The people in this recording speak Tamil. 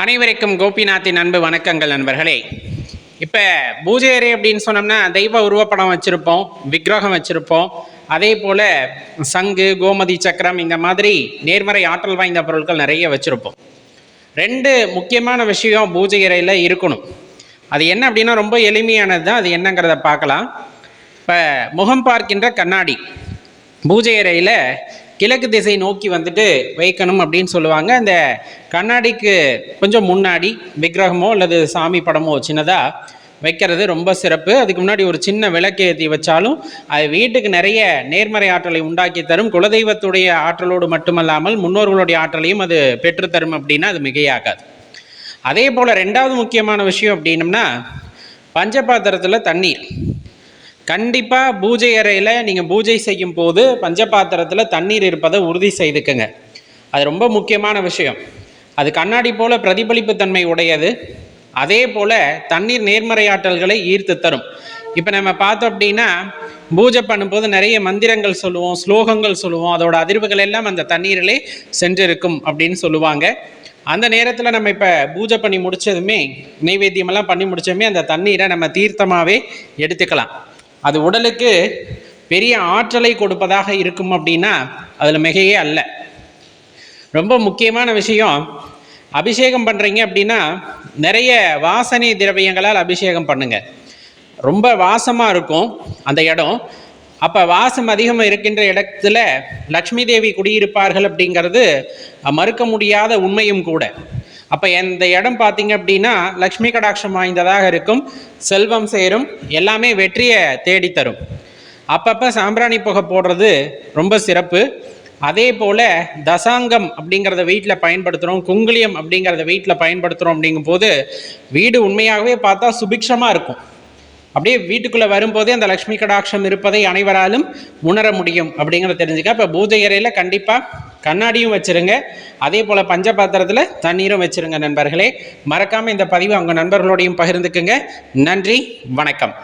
அனைவருக்கும் கோபிநாத்தின் அன்பு வணக்கங்கள் நண்பர்களே. இப்போ பூஜை அறை அப்படின்னு சொன்னோம்னா தெய்வ உருவப்படம் வச்சுருப்போம் விக்கிரகம் வச்சுருப்போம். அதே போல் சங்கு கோமதி சக்கரம் இந்த மாதிரி நேர்மறை ஆற்றல் வாய்ந்த பொருட்கள் நிறைய வச்சுருப்போம். ரெண்டு முக்கியமான விஷயம் பூஜை அறையில் இருக்கணும். அது என்ன அப்படின்னா ரொம்ப எளிமையானது தான். அது என்னங்கிறத பார்க்கலாம். இப்போ முகம் பார்க்கின்ற கண்ணாடி. பூஜை அறையில் கிழக்கு திசை நோக்கி வந்துட்டு வைக்கணும் அப்படின்னு சொல்லுவாங்க. அந்த கண்ணாடிக்கு கொஞ்சம் முன்னாடி விக்கிரகமோ அல்லது சாமி படமோ சின்னதாக வைக்கிறது ரொம்ப சிறப்பு. அதுக்கு முன்னாடி ஒரு சின்ன விளக்கு ஏற்றி வச்சாலும் அது வீட்டுக்கு நிறைய நேர்மறை ஆற்றலை உண்டாக்கி தரும். குலதெய்வத்துடைய ஆற்றலோடு மட்டுமல்லாமல் முன்னோர்களுடைய ஆற்றலையும் அது பெற்றுத்தரும் அப்படின்னா அது மிகையாகாது. அதே போல் ரெண்டாவது முக்கியமான விஷயம் அப்படின்னம்னா பஞ்சபாத்திரத்தில் தண்ணீர். கண்டிப்பாக பூஜை அறையில் நீங்கள் பூஜை செய்யும் போது பஞ்சபாத்திரத்தில் தண்ணீர் இருப்பதை உறுதி செய்துக்குங்க. அது ரொம்ப முக்கியமான விஷயம். அது கண்ணாடி போல பிரதிபலிப்பு தன்மை உடையது. அதே போல் தண்ணீர் நேர்மறையாற்றல்களை ஈர்த்து தரும். இப்போ நம்ம பார்த்தோம் அப்படின்னா பூஜை பண்ணும்போது நிறைய மந்திரங்கள் சொல்லுவோம் ஸ்லோகங்கள் சொல்லுவோம். அதோட அதிர்வுகள் எல்லாம் அந்த தண்ணீரிலே சென்றிருக்கும் அப்படின்னு சொல்லுவாங்க. அந்த நேரத்தில் நம்ம இப்போ பூஜை பண்ணி முடித்ததுமே நைவேத்தியமெல்லாம் பண்ணி முடித்ததுமே அந்த தண்ணீரை நம்ம தீர்த்தமாகவே எடுத்துக்கலாம். அது உடலுக்கு பெரிய ஆற்றலை கொடுப்பதாக இருக்கும் அப்படின்னா அதில் மிகையே அல்ல. ரொம்ப முக்கியமான விஷயம் அபிஷேகம் பண்ணுறீங்க அப்படின்னா நிறைய வாசனை திரவியங்களால் அபிஷேகம் பண்ணுங்கள் ரொம்ப வாசமாக இருக்கும் அந்த இடம். அப்போ வாசம் அதிகமாக இருக்கின்ற இடத்துல லக்ஷ்மி தேவி குடியிருப்பார்கள் அப்படிங்கிறது மறுக்க முடியாத உண்மையும் கூட. அப்போ இந்த இடம் பார்த்தீங்க அப்படின்னா லக்ஷ்மி கடாட்சம் வாய்ந்ததாக இருக்கும். செல்வம் சேரும். எல்லாமே வெற்றியை தேடித்தரும். அப்பப்போ சாம்பிராணி புகை போடுறது ரொம்ப சிறப்பு. அதே போல் தசாங்கம் அப்படிங்கிறத வீட்டில் பயன்படுத்துகிறோம் குங்குளியம் அப்படிங்கிறத வீட்டில் பயன்படுத்துகிறோம் அப்படிங்கும்போது வீடு உண்மையாகவே பார்த்தா சுபிக்ஷமாக இருக்கும். அப்படியே வீட்டுக்குள்ளே வரும்போதே அந்த லக்ஷ்மி கடாட்சம் இருப்பதை அனைவராலும் உணர முடியும் அப்படிங்கிறத தெரிஞ்சுக்க. இப்போ பூஜை அறையில் கண்டிப்பாக கண்ணாடியும் வச்சுருங்க. அதே போல் பஞ்சபாத்திரத்தில் தண்ணீரும் வச்சுருங்க நண்பர்களே. மறக்காமல் இந்த பதிவை உங்கள் நண்பர்களோடையும் பகிர்ந்துக்குங்க. நன்றி வணக்கம்.